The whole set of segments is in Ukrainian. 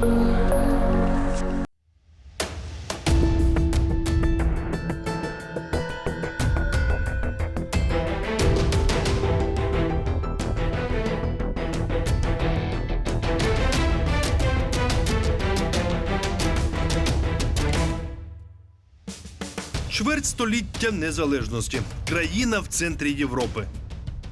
Чверть століття незалежності. Країна в центрі Європи.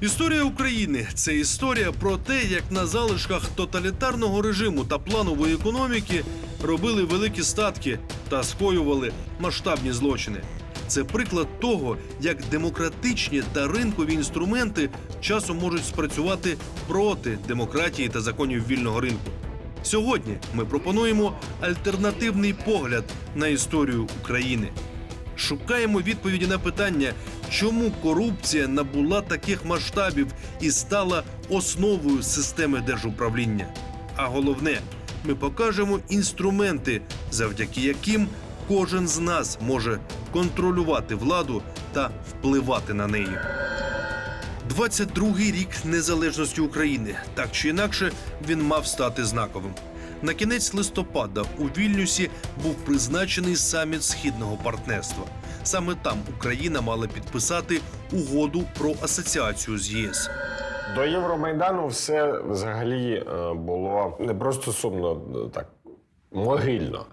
Історія України це історія про те, як на залишках тоталітарного режиму та планової економіки робили великі статки та скоювали масштабні злочини. Це приклад того, як демократичні та ринкові інструменти часом можуть спрацювати проти демократії та законів вільного ринку. Сьогодні ми пропонуємо альтернативний погляд на історію України. Шукаємо відповіді на питання, чому корупція набула таких масштабів і стала основою системи держуправління. А головне, ми покажемо інструменти, завдяки яким кожен з нас може контролювати владу та впливати на неї. 22-й рік незалежності України. Так чи інакше, він мав стати знаковим. На кінець листопада у Вільнюсі був призначений саміт східного партнерства. Саме там Україна мала підписати угоду про асоціацію з ЄС. До Євромайдану все взагалі е, було не просто сумно, е, так могильно.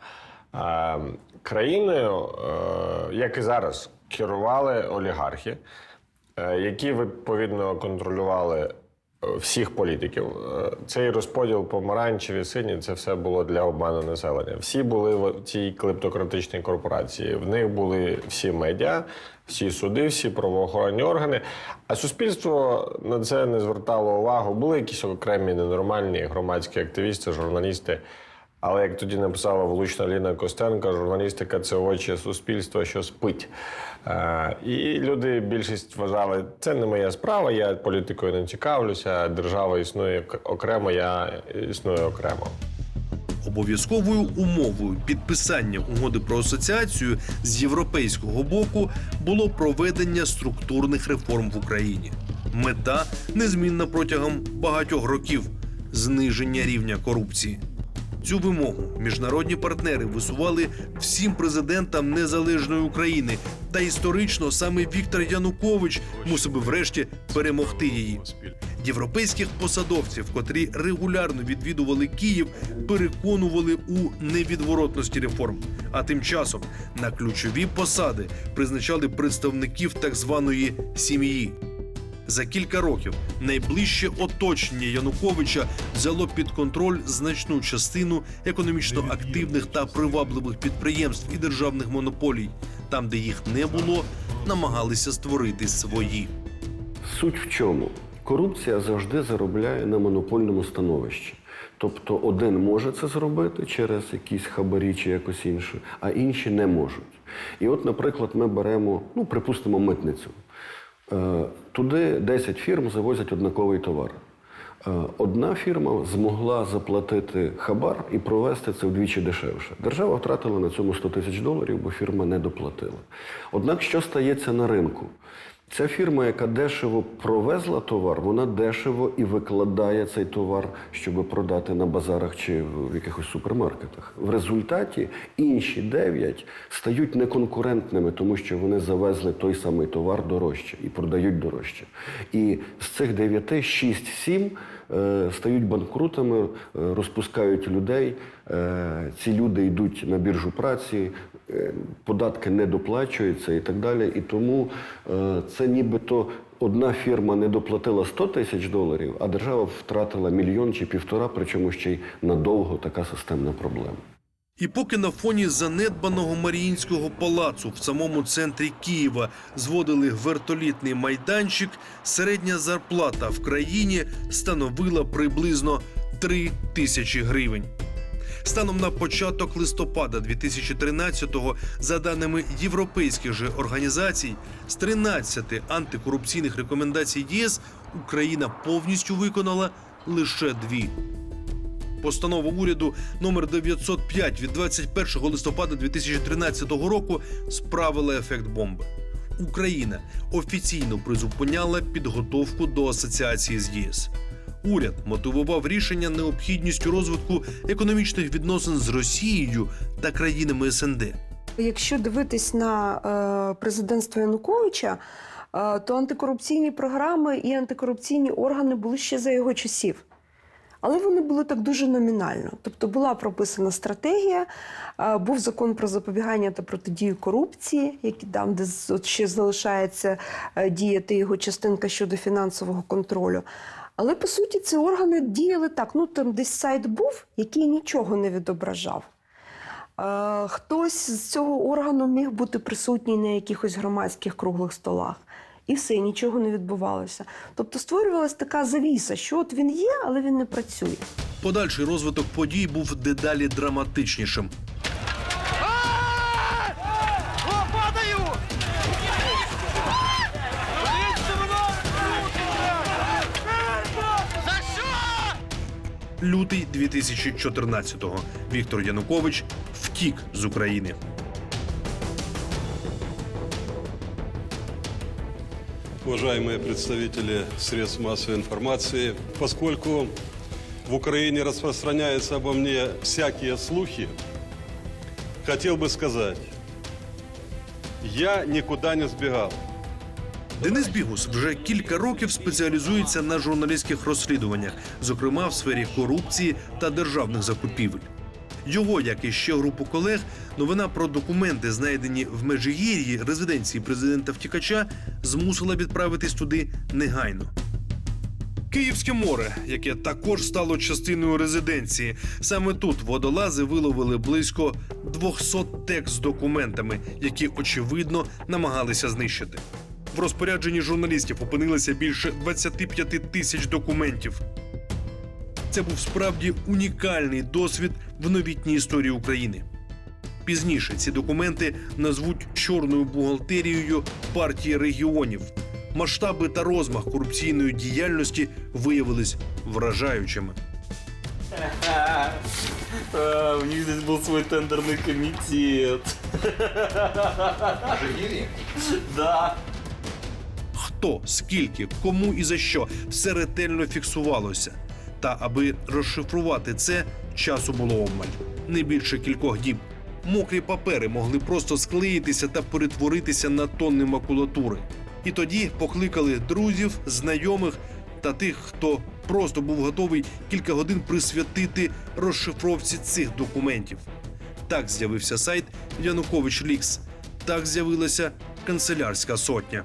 Е, Країною, як і зараз, керували олігархи, які відповідно контролювали всіх політиків. Е, Цей розподіл помаранчеві, сині це все було для обману населення. Всі були в цій клептократичній корпорації. В них були всі медіа, всі суди, всі правоохоронні органи. А суспільство на це не звертало увагу. Були якісь окремі ненормальні громадські активісти, журналісти. Але як тоді написала влучна Ліна Костенко, журналістика це очі суспільства, що спить. Е, і люди більшість вважали, це не моя справа, я політикою не цікавлюся, держава існує окремо, я існую окремо. Обов'язковою умовою підписання угоди про асоціацію з європейського боку було проведення структурних реформ в Україні. Мета незмінна протягом багатьох років зниження рівня корупції. Цю вимогу міжнародні партнери висували всім президентам незалежної України. Та історично саме Віктор Янукович мусив би врешті перемогти її. Європейських посадовців, котрі регулярно відвідували Київ, переконували у невідворотності реформ. А тим часом на ключові посади призначали представників так званої сім'ї. За кілька років найближче оточення Януковича взяло під контроль значну частину економічно активних та привабливих підприємств і державних монополій. Там, де їх не було, намагалися створити свої. Суть в чому? Корупція завжди заробляє на монопольному становищі. Тобто один може це зробити через якісь хабарі чи якось інше, а інші не можуть. І от, наприклад, ми беремо, ну, припустимо, митницю. Е, Туди 10 фірм завозять однаковий товар. Е, Одна фірма змогла заплатити хабар і провести це вдвічі дешевше. Держава втратила на цьому 100 тисяч доларів, бо фірма не доплатила. Однак, що стається на ринку? Ця фірма, яка дешево провезла товар, вона дешево і викладає цей товар, щоб продати на базарах чи в якихось супермаркетах. В результаті інші дев'ять стають неконкурентними, тому що вони завезли той самий товар дорожче і продають дорожче. І з цих дев'яти шість-сім е, стають банкрутами, е, розпускають людей. Е, ці люди йдуть на біржу праці, податки не доплачуються і так далі. І тому е, це нібито одна фірма не доплатила 100 тисяч доларів, а держава втратила мільйон чи півтора, причому ще й надовго така системна проблема. І поки на фоні занедбаного Маріїнського палацу в самому центрі Києва зводили вертолітний майданчик, середня зарплата в країні становила приблизно 3 тисячі гривень. Станом на початок листопада 2013-го, за даними європейських же організацій, з 13 антикорупційних рекомендацій ЄС Україна повністю виконала лише дві. Постанова уряду номер 905 від 21 листопада 2013 року справила ефект бомби. Україна офіційно призупиняла підготовку до асоціації з ЄС. Уряд мотивував рішення необхідністю розвитку економічних відносин з Росією та країнами СНД. Якщо дивитись на е, президентство Януковича, е, то антикорупційні програми і антикорупційні органи були ще за його часів. Але вони були так дуже номінально. Тобто була прописана стратегія, е, був закон про запобігання та протидію корупції, який там, де ще залишається діяти його частинка щодо фінансового контролю. Але по суті ці органи діяли так. Ну там десь сайт був, який нічого не відображав. Е, Хтось з цього органу міг бути присутній на якихось громадських круглих столах. І все, нічого не відбувалося. Тобто створювалася така завіса, що от він є, але він не працює. Подальший розвиток подій був дедалі драматичнішим. Лютий 2014-го Віктор Янукович втік з України. Уважаемые представители средств массовой информации, поскольку в Украине распространяются обо мне всякие слухи, хотел бы сказать, я никуда не сбегал. Денис Бігус вже кілька років спеціалізується на журналістських розслідуваннях, зокрема в сфері корупції та державних закупівель. Його, як і ще групу колег, новина про документи, знайдені в Межигір'ї, резиденції президента втікача, змусила відправитись туди негайно. Київське море, яке також стало частиною резиденції. Саме тут водолази виловили близько 200 тек з документами, які очевидно намагалися знищити. В розпорядженні журналістів опинилося більше 25 тисяч документів. Це був справді унікальний досвід в новітній історії України. Пізніше ці документи назвуть чорною бухгалтерією партії регіонів. Масштаби та розмах корупційної діяльності виявились вражаючими. А, у них здесь был свой тендерный комитет. Да. Хто, скільки, кому і за що все ретельно фіксувалося. Та аби розшифрувати це, часу було обмаль не більше кількох діб. Мокрі папери могли просто склеїтися та перетворитися на тонни макулатури. І тоді покликали друзів, знайомих та тих, хто просто був готовий кілька годин присвятити розшифровці цих документів. Так з'явився сайт Янукович Лікс. Так з'явилася канцелярська сотня.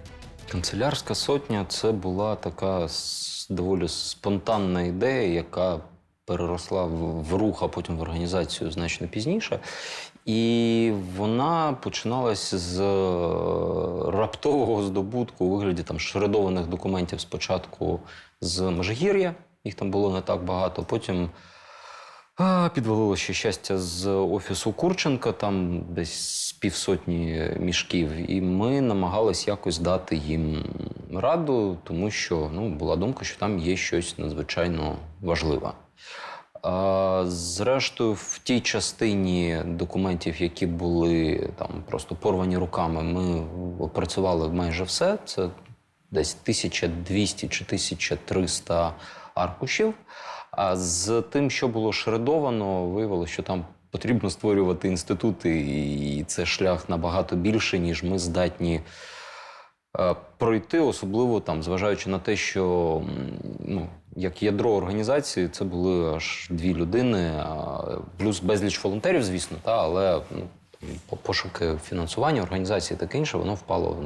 Канцелярська сотня це була така доволі спонтанна ідея, яка переросла в, рух, а потім в організацію значно пізніше. І вона починалась з е, раптового здобутку у вигляді там шредованих документів спочатку з Межигір'я, їх там було не так багато. Потім підвалило ще щастя з офісу Курченка, там десь півсотні мішків. І ми намагались якось дати їм раду, тому що ну, була думка, що там є щось надзвичайно важливе. А, зрештою, в тій частині документів, які були там просто порвані руками, ми опрацювали майже все. Це десь 1200 чи 1300 аркушів. А з тим, що було шредовано, виявилося, що там потрібно створювати інститути, і це шлях набагато більше, ніж ми здатні е, пройти, особливо там, зважаючи на те, що ну, як ядро організації, це були аж дві людини, плюс безліч волонтерів, звісно, та, але ну, пошуки фінансування організації таке інше, воно впало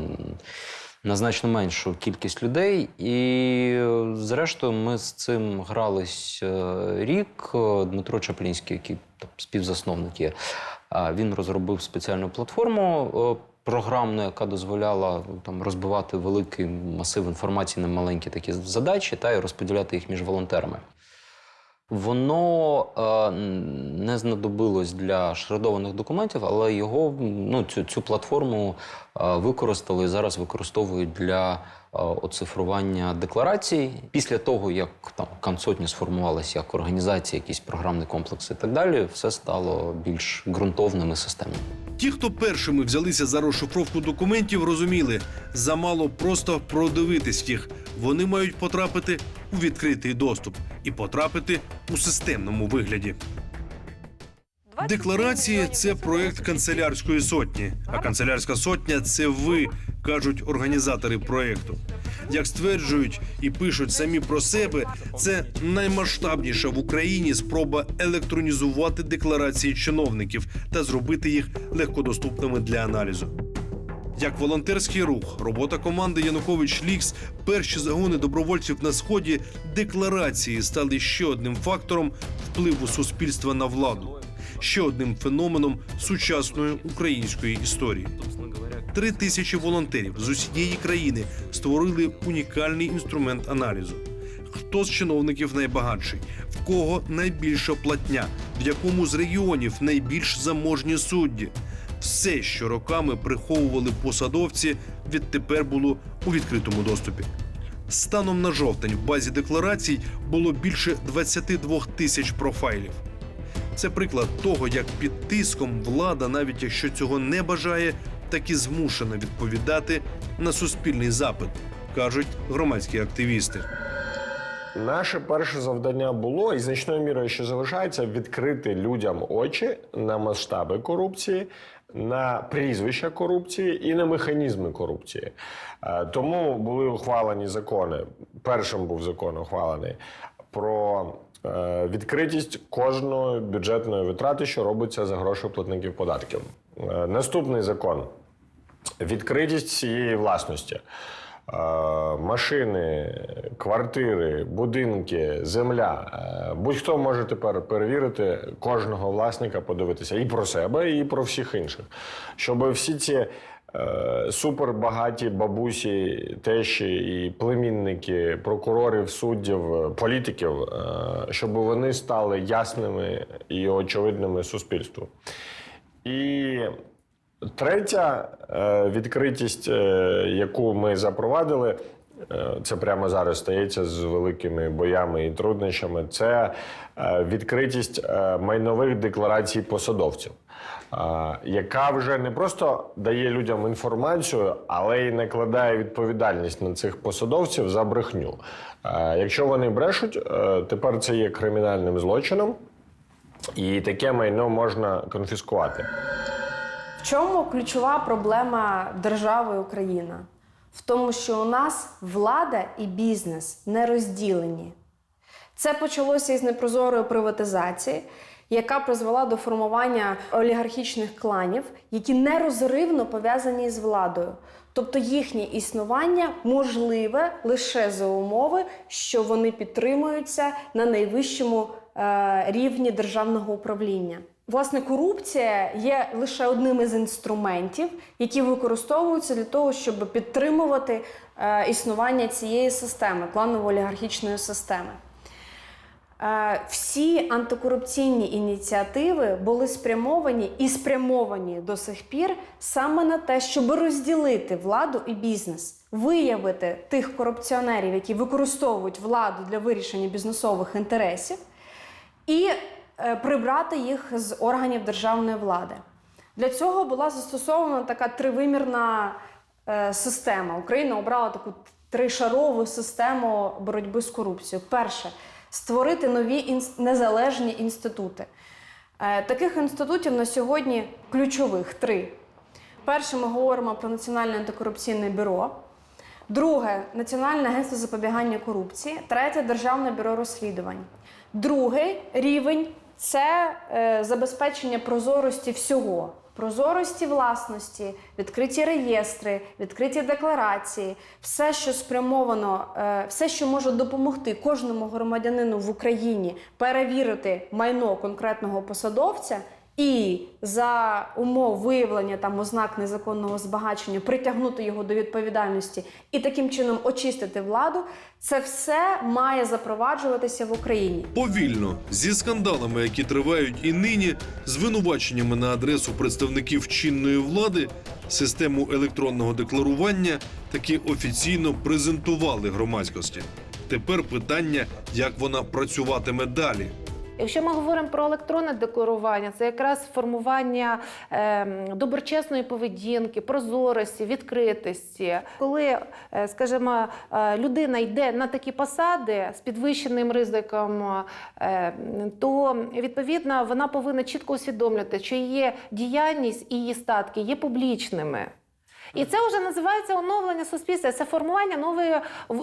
на значно меншу кількість людей. І, зрештою, ми з цим грались е, рік. Е, Дмитро Чаплінський, який там, співзасновник є, він розробив спеціальну платформу. е, Програмну, яка дозволяла там розбивати великий масив інформації на маленькі такі задачі та й розподіляти їх між волонтерами. Воно е, не знадобилось для шредованих документів, але його ну, цю, цю платформу е, використали і зараз використовують для оцифрування декларацій. Після того, як там консотні сформувалася як організація, якийсь програмний комплекс і так далі, все стало більш ґрунтовним і системним. Ті, хто першими взялися за розшифровку документів, розуміли, замало просто продивитись їх. Вони мають потрапити у відкритий доступ і потрапити у системному вигляді. Декларації це проект канцелярської сотні. А канцелярська сотня це ви, кажуть організатори проекту. Як стверджують і пишуть самі про себе, це наймасштабніша в Україні спроба електронізувати декларації чиновників та зробити їх легкодоступними для аналізу. Як волонтерський рух, робота команди Янукович Лікс, перші загони добровольців на сході, декларації стали ще одним фактором впливу суспільства на владу, ще одним феноменом сучасної української історії. Три тисячі волонтерів з усієї країни створили унікальний інструмент аналізу. Хто з чиновників найбагатший, в кого найбільша платня, в якому з регіонів найбільш заможні судді. Все, що роками приховували посадовці, відтепер було у відкритому доступі. Станом на жовтень в базі декларацій було більше 22 тисяч профайлів. Це приклад того, як під тиском влада, навіть якщо цього не бажає, так і змушена відповідати на суспільний запит, кажуть громадські активісти. Наше перше завдання було і значною мірою ще залишається відкрити людям очі на масштаби корупції, на прізвища корупції і на механізми корупції. Е, Тому були ухвалені закони. Першим був закон ухвалений про відкритість кожної бюджетної витрати, що робиться за гроші платників податків. Е, Наступний закон відкритість цієї власності. Е, Машини, квартири, будинки, земля. Е, Будь-хто може тепер перевірити кожного власника, подивитися і про себе, і про всіх інших. Щоб всі ці е, супербагаті бабусі, тещі і племінники прокурорів, суддів, політиків, е, щоб вони стали ясними і очевидними суспільству. І Третя е, відкритість, е, яку ми запровадили, е, це прямо зараз стається з великими боями і труднощами. Це е, відкритість е, майнових декларацій посадовців, е, яка вже не просто дає людям інформацію, але й накладає відповідальність на цих посадовців за брехню. Е, Якщо вони брешуть, е, тепер це є кримінальним злочином, і таке майно можна конфіскувати. В чому ключова проблема держави Україна? В тому, що у нас влада і бізнес не розділені. Це почалося із непрозорої приватизації, яка призвела до формування олігархічних кланів, які нерозривно пов'язані з владою. Тобто їхнє існування можливе лише за умови, що вони підтримуються на найвищому е, рівні державного управління. Власне, корупція є лише одним із інструментів, які використовуються для того, щоб підтримувати е, існування цієї системи, кланово-олігархічної системи. Е, Всі антикорупційні ініціативи були спрямовані і спрямовані до сих пір саме на те, щоб розділити владу і бізнес, виявити тих корупціонерів, які використовують владу для вирішення бізнесових інтересів, і прибрати їх з органів державної влади. Для цього була застосована така тривимірна е, система. Україна обрала таку тришарову систему боротьби з корупцією. Перше створити нові незалежні інститути. Е, Таких інститутів на сьогодні ключових три. Перше, ми говоримо про Національне антикорупційне бюро. Друге Національне агентство запобігання корупції. Третє Державне бюро розслідувань. Другий рівень це е, забезпечення прозорості всього. Прозорості власності, відкриті реєстри, відкриті декларації, все, що спрямовано, е, все, що може допомогти кожному громадянину в Україні перевірити майно конкретного посадовця і за умов виявлення там ознак незаконного збагачення притягнути його до відповідальності і таким чином очистити владу. Це все має запроваджуватися в Україні. Повільно, зі скандалами, які тривають і нині, звинуваченнями на адресу представників чинної влади, Систему електронного декларування таки офіційно презентували громадськості. Тепер питання, як вона працюватиме далі. Якщо ми говоримо про електронне декларування, це якраз формування е, доброчесної поведінки, прозорості, відкритості. Коли, е, скажімо, е, людина йде на такі посади з підвищеним ризиком, е, то відповідно вона повинна чітко усвідомлювати, що її діяльність і її статки є публічними. І це вже називається оновлення суспільства, це формування нової,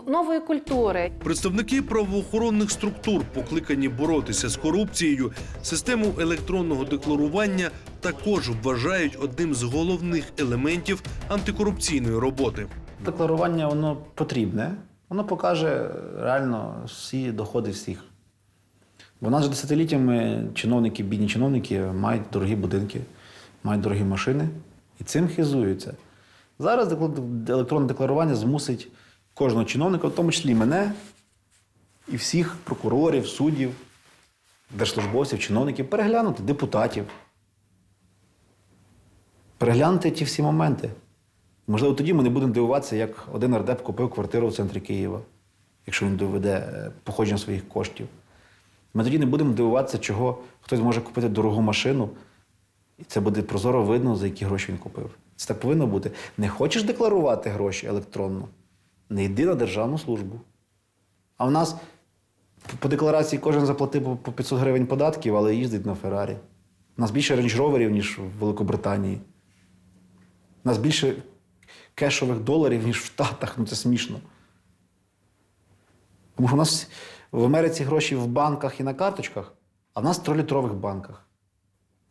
нової культури. Представники правоохоронних структур, покликані боротися з корупцією, систему електронного декларування також вважають одним з головних елементів антикорупційної роботи. Декларування воно потрібне, воно покаже реально всі доходи всіх. Бо в нас же десятиліттями чиновники, бідні чиновники мають дорогі будинки, мають дорогі машини і цим хизуються. Зараз електронне декларування змусить кожного чиновника, в тому числі мене і всіх прокурорів, суддів, держслужбовців, чиновників, переглянути депутатів. Переглянути ті всі моменти. Можливо, тоді ми не будемо дивуватися, як один нардеп купив квартиру в центрі Києва, якщо він доведе е, походження своїх коштів. Ми тоді не будемо дивуватися, чого хтось може купити дорогу машину, і це буде прозоро видно, за які гроші він купив. Це так повинно бути. Не хочеш декларувати гроші електронно, не йди на державну службу. А в нас по декларації кожен заплатив по- по 500 гривень податків, але їздить на Феррарі. У нас більше рейндж-роверів, ніж в Великобританії. У нас більше кешових доларів, ніж в Штатах. Ну це смішно. Тому що у нас в Америці гроші в банках і на карточках, а в нас в трилітрових банках.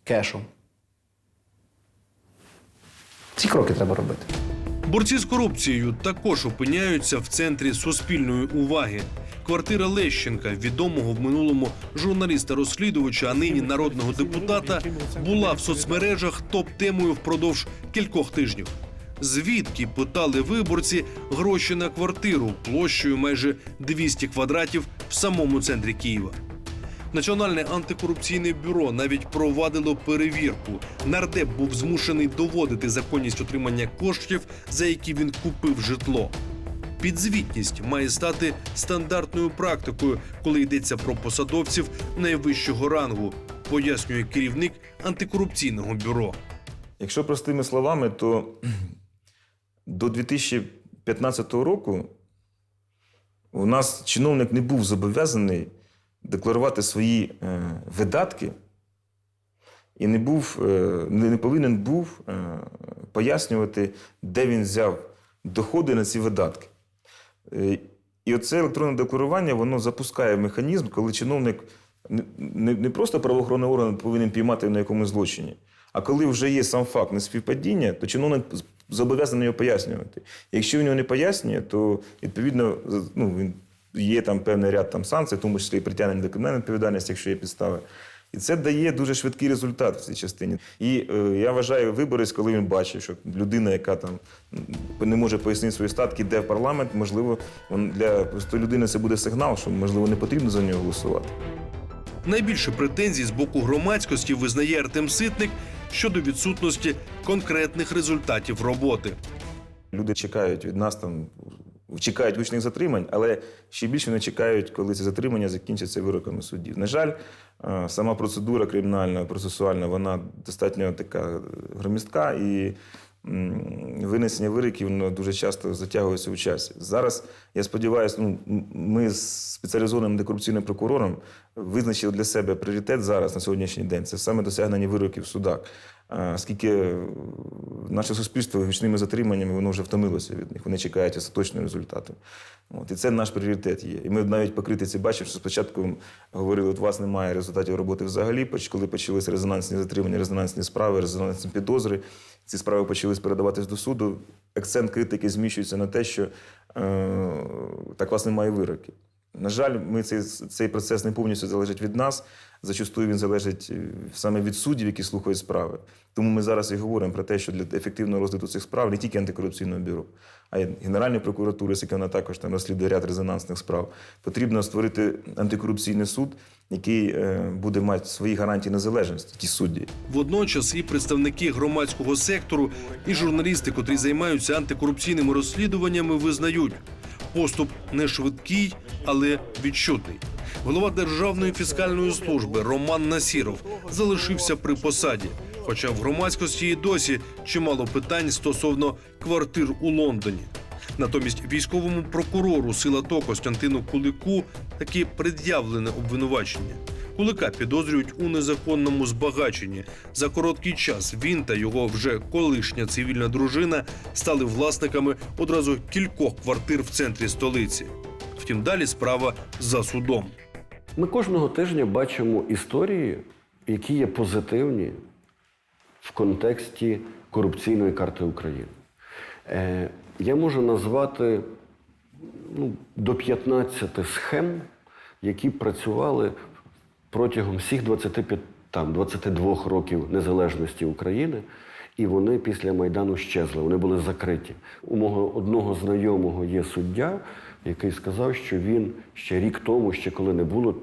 Кешом. Ці кроки треба робити. Борці з корупцією також опиняються в центрі суспільної уваги. Квартира Лещенка, відомого в минулому журналіста-розслідувача, а нині народного депутата, була в соцмережах топ-темою впродовж кількох тижнів. Звідки питали виборці гроші на квартиру площею майже 200 квадратів в самому центрі Києва? Національне антикорупційне бюро навіть провадило перевірку. Нардеп був змушений доводити законність отримання коштів, за які він купив житло. Підзвітність має стати стандартною практикою, коли йдеться про посадовців найвищого рангу, пояснює керівник антикорупційного бюро. Якщо простими словами, то до 2015 року у нас чиновник не був зобов'язаний декларувати свої е, видатки і не, був, е, не, не повинен був е, пояснювати, де він взяв доходи на ці видатки. І оце електронне декларування воно запускає механізм, коли чиновник не просто правоохоронний орган повинен піймати на якомусь злочині, а коли вже є сам факт неспівпадіння, то чиновник зобов'язаний його пояснювати. Якщо він його не пояснює, то відповідно ну, він, є там певний ряд там, санкцій, в тому числі і притягнення до кримінальної відповідальності, якщо є підстави. І це дає дуже швидкий результат в цій частині. І е, я вважаю, виборець, коли він бачить, що людина, яка там не може пояснити свої статки, йде в парламент, можливо, для простої людини це буде сигнал, що можливо не потрібно за нього голосувати. Найбільше претензій з боку громадськості визнає Артем Ситник щодо відсутності конкретних результатів роботи. Люди чекають від нас там, чекають гучних затримань, але ще більше вони чекають, коли ці затримання закінчаться вироками суддів. На жаль, е, сама процедура кримінальна, процесуальна, вона достатньо така громістка і винесення вироків воно дуже часто затягується у часі. Зараз, я сподіваюся, ну, ми з спеціалізованим антикорупційним прокурором визначили для себе пріоритет зараз на сьогоднішній день. Це саме досягнення вироків в судах. А, Оскільки е, наше суспільство гучними затриманнями воно вже втомилося від них. Вони чекають остаточного результату. От, і це наш пріоритет є. І ми навіть по критиці бачимо, що спочатку говорили, от у вас немає результатів роботи взагалі, коли почалися резонансні затримання, резонансні справи, резонансні підозри. Ці справи почали передаватись до суду. Акцент критики зміщується на те, що е, так вас немає вироків. На жаль, ми цей, цей процес не повністю залежить від нас, зачастую він залежить е, саме від суддів, які слухають справи. Тому ми зараз і говоримо про те, що для ефективного розгляду цих справ не тільки антикорупційного бюро, а й Генеральної прокуратури, оскільки вона також там розслідує ряд резонансних справ. Потрібно створити антикорупційний суд, який е, буде мати свої гарантії незалежності, ті судді. Водночас і представники громадського сектору, і журналісти, котрі займаються антикорупційними розслідуваннями, визнають, поступ не швидкий, але відчутний. Голова Державної фіскальної служби Роман Насіров залишився при посаді. Хоча в громадськості і досі чимало питань стосовно квартир у Лондоні. Натомість військовому прокурору сила ТО Костянтину Кулику таки пред'явлене обвинувачення. Кулика підозрюють у незаконному збагаченні. За короткий час він та його вже колишня цивільна дружина стали власниками одразу кількох квартир в центрі столиці. Втім, далі справа за судом. Ми кожного тижня бачимо історії, які є позитивні в контексті корупційної карти України. Е, я можу назвати ну, до 15 схем, які працювали протягом всіх 25, там, 22 років незалежності України, і вони після Майдану щезли, вони були закриті. У мого одного знайомого є суддя, який сказав, що він ще рік тому, ще коли не було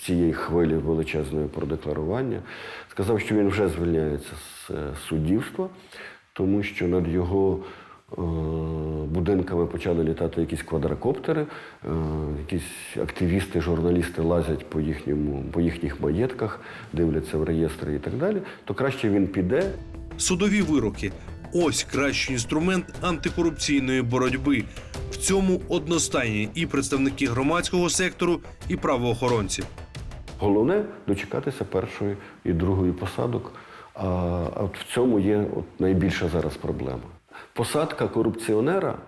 цієї хвилі величезної про декларування, сказав, що він вже звільняється з е, суддівства, тому що над його е, будинками почали літати якісь квадрокоптери, е, якісь активісти, журналісти лазять по, їхньому, по їхніх маєтках, дивляться в реєстри і так далі, то краще він піде. Судові вироки ось кращий інструмент антикорупційної боротьби. Цьому одностайні і представники громадського сектору, і правоохоронці. Головне дочекатися першої і другої посадок. А от в цьому є от найбільша зараз проблема. Посадка корупціонера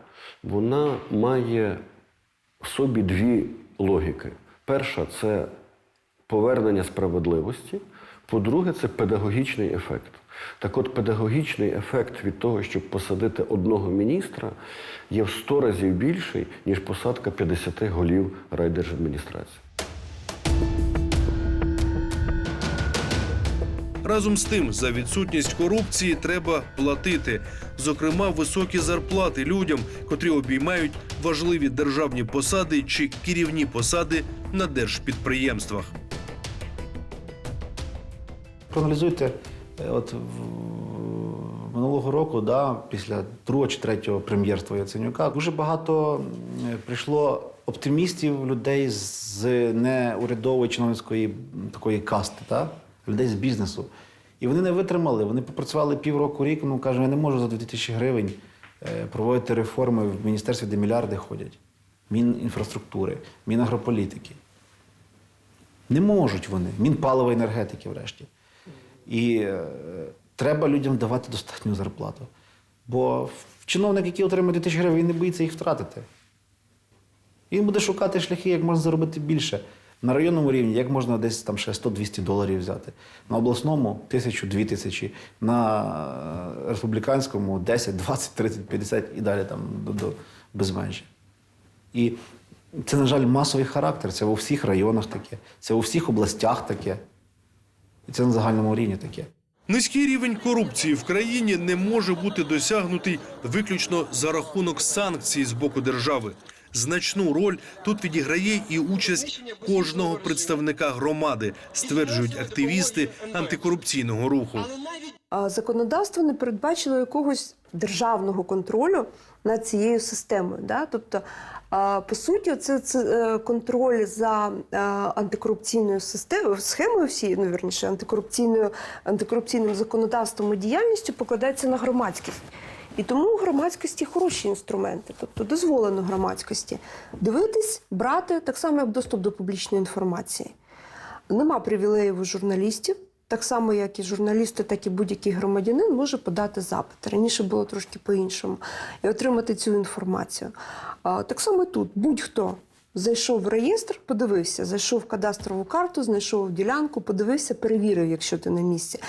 вона має в собі дві логіки. Перша це повернення справедливості. По-друге, це педагогічний ефект. Так от, педагогічний ефект від того, щоб посадити одного міністра, є в 100 разів більший, ніж посадка 50 голів райдержадміністрації. Разом з тим, за відсутність корупції треба платити, зокрема, високі зарплати людям, котрі обіймають важливі державні посади чи керівні посади на держпідприємствах. Проаналізуйте, от минулого року, да, після другого чи третього прем'єрства Яценюка, дуже багато прийшло оптимістів, людей з неурядової чиновницької такої касти, да? людей з бізнесу. І вони не витримали. Вони попрацювали півроку рік. Ну кажуть, я не можу за 2000 гривень е, проводити реформи в міністерстві, де мільярди ходять. Мінінфраструктури, Мінагрополітики. Не можуть вони. Мінпалива енергетики, врешті. І е, треба людям давати достатню зарплату. Бо чиновник, який отримує 2000 гривень, він не боїться їх втратити. Він буде шукати шляхи, як можна заробити більше. На районному рівні, як можна десь там ще 100-200 доларів взяти. На обласному тисячу, дві тисячі, на е, республіканському 10, 20, 30, 50 і далі там до, до безмежі. І це, на жаль, масовий характер. Це у всіх районах таке, це у всіх областях таке. Це на загальному рівні таке. Низький рівень корупції в країні не може бути досягнутий виключно за рахунок санкцій з боку держави. Значну роль тут відіграє і участь кожного представника громади, стверджують активісти антикорупційного руху. Законодавство не передбачило якогось державного контролю над цією системою. Да? Тобто, по суті, це, це контроль за е, антикорупційною системою, схемою всією, ну, вірніше, антикорупційною, антикорупційним законодавством і діяльністю покладається на громадськість. І тому у громадськості хороші інструменти, тобто дозволено громадськості дивитись, брати так само, як доступ до публічної інформації. Нема привілеїв у журналістів. Так само, як і журналісти, так і будь-який громадянин може подати запит. Раніше було трошки по-іншому і отримати цю інформацію. Так само тут будь-хто зайшов в реєстр, подивився, зайшов в кадастрову карту, знайшов ділянку, подивився, перевірив, якщо ти на місці.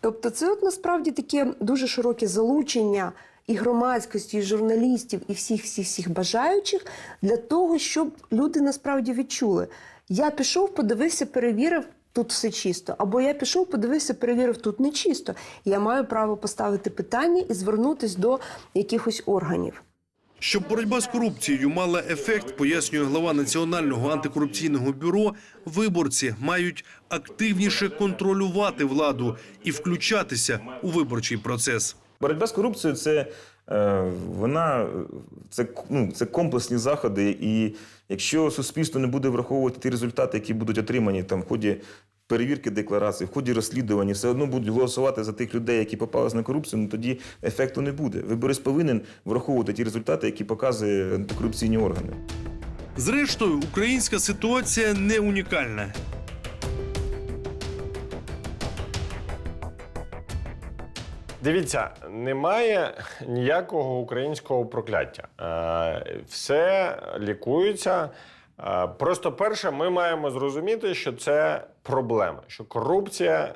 Тобто, це от насправді таке дуже широке залучення і громадськості, і журналістів, і всіх всіх всіх бажаючих для того, щоб люди насправді відчули. Я пішов, подивився, перевірив, тут все чисто. Або я пішов, подивився, перевірив, тут не чисто. Я маю право поставити питання і звернутись до якихось органів. Щоб боротьба з корупцією мала ефект, пояснює глава Національного антикорупційного бюро, виборці мають активніше контролювати владу і включатися у виборчий процес. Боротьба з корупцією це, е, вона, це, ну, це комплексні заходи. І якщо суспільство не буде враховувати ті результати, які будуть отримані там, в ході перевірки декларацій, в ході розслідування, все одно будуть голосувати за тих людей, які попались на корупцію, ну тоді ефекту не буде. Виборець повинен враховувати ті результати, які показують антикорупційні органи. Зрештою, українська ситуація не унікальна. Дивіться, немає ніякого українського прокляття. Е, Все лікується. Е, Просто перше, ми маємо зрозуміти, що це проблема, що корупція.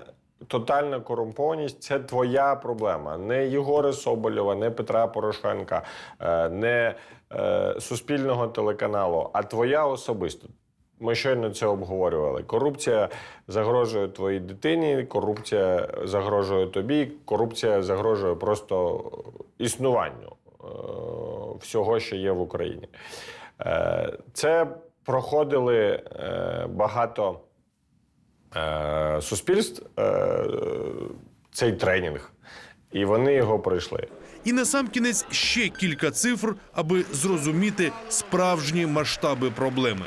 Тотальна корумпованість це твоя проблема, не Єгора Соболєва, не Петра Порошенка, е, не суспільного телеканалу, а твоя особисто. Ми щойно це обговорювали. Корупція загрожує твоїй дитині, корупція загрожує тобі, корупція загрожує просто існуванню е, всього, що є в Україні. Е, Це проходили е, багато суспільств цей тренінг, і вони його пройшли. І на сам кінець ще кілька цифр, аби зрозуміти справжні масштаби проблеми.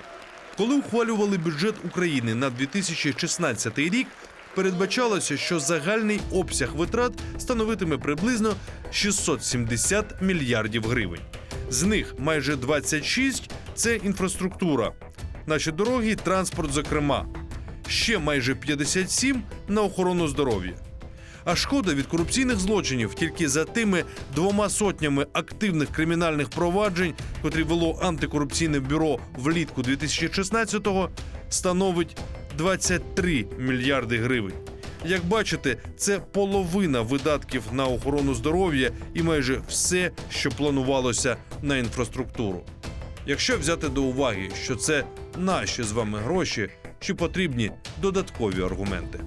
Коли ухвалювали бюджет України на 2016 рік, передбачалося, що загальний обсяг витрат становитиме приблизно 670 мільярдів гривень. З них майже 26 – це інфраструктура, наші дороги, транспорт, зокрема. Ще майже 57 – на охорону здоров'я. А шкода від корупційних злочинів тільки за тими двома сотнями активних кримінальних проваджень, котрі вело антикорупційне бюро влітку 2016-го, становить 23 мільярди гривень. Як бачите, це половина видатків на охорону здоров'я і майже все, що планувалося на інфраструктуру. Якщо взяти до уваги, що це наші з вами гроші, чи потрібні додаткові аргументи.